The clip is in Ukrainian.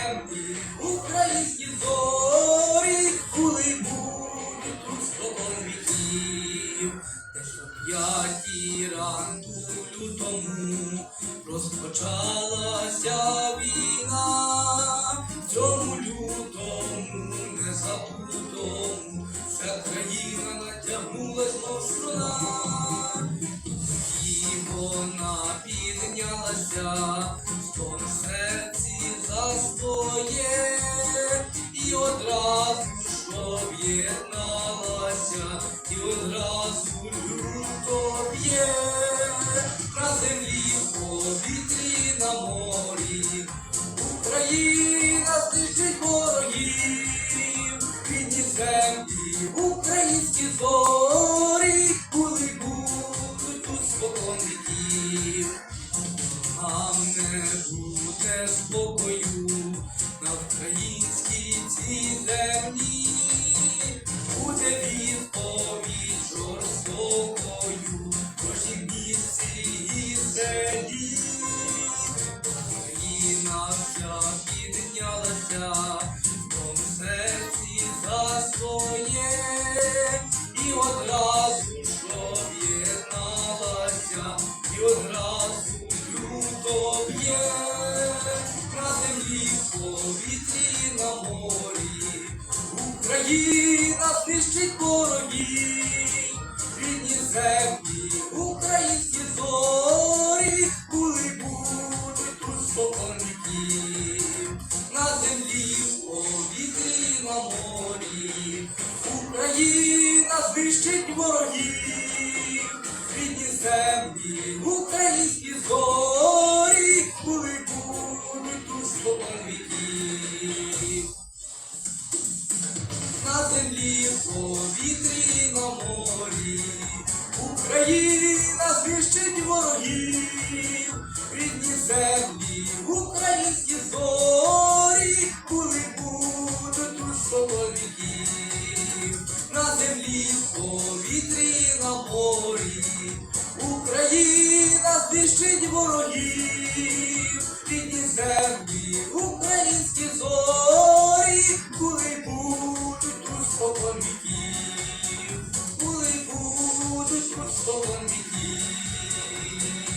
землі, українські зорі, коли будуть тут спокон віків, де ж о п'ятій ранку лютому розпочалася війна, в цьому лютому незабутому вся країна натягнулась мов струна. І вона піднялася, в повітрі, на морі. Україна знищить ворогів, рідні землі, українські зорі, коли будуть тут спокон віків. Нам не буде спокою на українській цій землі, буде відповідь жорстокою кожній місці і селі. На землі, в повітрі, на морі. Україна знищить ворогів, рідні землі, українські зорі, коли будуть тут спокон на землі, повітрі, на морі. Україна знищить ворогів, рідні землі, українські зорі, повітрі, на морі. Україна знищить ворогів, рідні землі, українські зорі, коли будуть тут спокон на землі, повітрі, на морі. Україна знищить ворогів, рідні землі, українські зорі, коли Put for one week.